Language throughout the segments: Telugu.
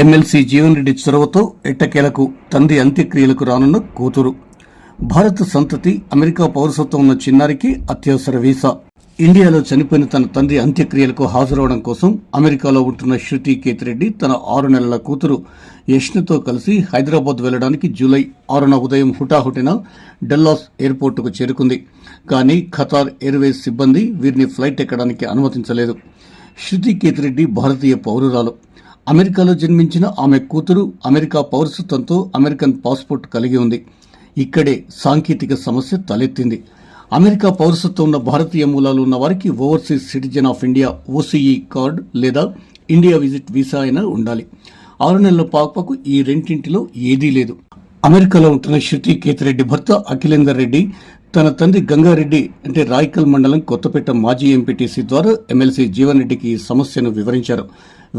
ఎమ్మెల్సీ జీవన్ రెడ్డి చొరవతో ఎట్టకేలకు తండ్రి అంత్యక్రియలకు రానున్న కూతురు. భారత సంతతి అమెరికా పౌరసత్వం ఉన్న చిన్నారికి అత్యవసర వీసా. ఇండియాలో చనిపోయిన తన తండ్రి అంత్యక్రియలకు హాజరవడం కోసం అమెరికాలో ఉంటున్న శృతి కేతిరెడ్డి తన ఆరు నెలల కూతురు యష్ణతో కలిసి హైదరాబాద్ వెళ్ళడానికి జూలై ఆరున ఉదయం హుటాహుటిన డల్లాస్ ఎయిర్పోర్టుకు చేరుకుంది. కానీ ఖతార్ ఎయిర్వేస్ సిబ్బంది వీరిని ఫ్లైట్ ఎక్కడానికి అనుమతించలేదు. శృతి కేతిరెడ్డి భారతీయ పౌరురాలు. అమెరికాలో జన్మించిన ఆమె కూతురు అమెరికా పౌరసత్వంతో అమెరికన్ పాస్పోర్ట్ కలిగి ఉంది. ఇక్కడే సాంకేతిక సమస్య తలెత్తింది. అమెరికా పౌరసత్వం ఉన్న భారతీయ మూలాలు ఉన్న వారికి overseas citizen of India OCE card లేదా ఇండియా విజిట్ వీసా అయినా ఉండాలి. ఆరు నెలల పాపకు ఈ రెంటింటిలో ఏదీ లేదు. అమెరికాలో ఉంటున్న శృతి కేతిరెడ్డి భర్త అఖిలేందర్ రెడ్డి తన తండ్రి గంగారెడ్డి అంటే రాయకల్ మండలం కొత్తపేట మాజీ ఎంపీటీసీ ద్వారా ఎమ్మెల్సీ జీవన్ రెడ్డికి ఈ సమస్యను వివరించారు.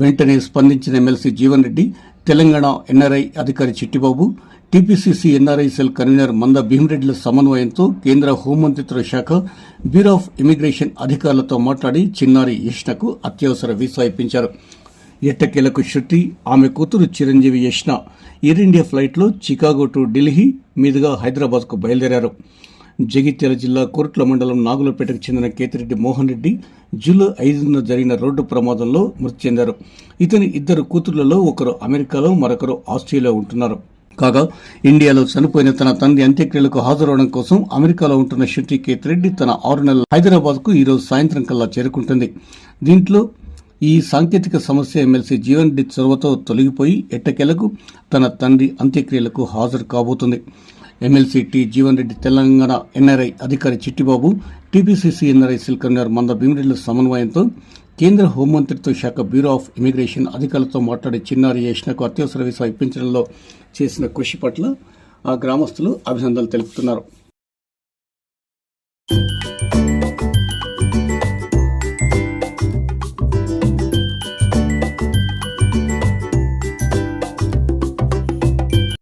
వెంటనే స్పందించిన ఎమ్మెల్సీ జీవన్ రెడ్డి తెలంగాణ ఎన్ఆర్ఐ అధికారి Chittibabu TPCC NRI cell convener Manda భీమరెడ్డిల సమన్వయంతో కేంద్ర హోంమంత్రిత్వ శాఖ బ్యూరో ఆఫ్ ఇమిగ్రేషన్ అధికారులతో మాట్లాడి చిన్నారి యష్ణకు అత్యవసర వీసా ఇప్పించారు. ఎట్టకేలకు శృతి ఆమె కూతురు చిరంజీవి యష్ణ ఎయిర్ ఇండియా ఫ్లైట్లో చికాగో టు ఢిల్లీ మీదుగా హైదరాబాద్కు బయలుదేరారు. జగిత్యాల జిల్లా కోర్ట్ల మండలం నాగులపేటకు చెందిన కేతిరెడ్డి మోహన్ రెడ్డి జూలై ఐదున జరిగిన రోడ్డు ప్రమాదంలో మృతి చెందారు. ఇతని ఇద్దరు కూతుర్లలో ఒకరు అమెరికాలో మరొకరు ఆస్ట్రేలియా ఉంటున్నారు. కాగా ఇండియాలో చనిపోయిన తన తండ్రి అంత్యక్రియలకు హాజరవడం కోసం అమెరికాలో ఉంటున్న శెట్టి కేతిరెడ్డి తన ఆరు నెలల హైదరాబాద్కు ఈరోజు సాయంత్రం కల్లా చేరుకుంటుంది. దీంట్లో ఈ సాంకేతిక సమస్య ఎమ్మెల్సీ జీవన్ రెడ్డి చొరవతో తొలగిపోయి ఎట్టకెలకు తన తండ్రి అంత్యక్రియలకు హాజరు కాబోతుంది. MLC T Jeevan Reddy Telangana NRI అధికారి చిట్టిబాబు టీపీసీసీ ఎన్ఆర్ఐ శిల్కర్ మంద భీమిరెడ్డి సమన్వయంతో కేంద్ర హోంమంత్రిత్వ శాఖ బ్యూరో ఆఫ్ ఇమిగ్రేషన్ అధికారులతో మాట్లాడి చిన్నారి యేషణకు అత్యవసర వీసా ఇప్పించడంలో చేసిన కృషి పట్ల ఆ గ్రామస్తులు అభినందనలు తెలుపుతున్నారు.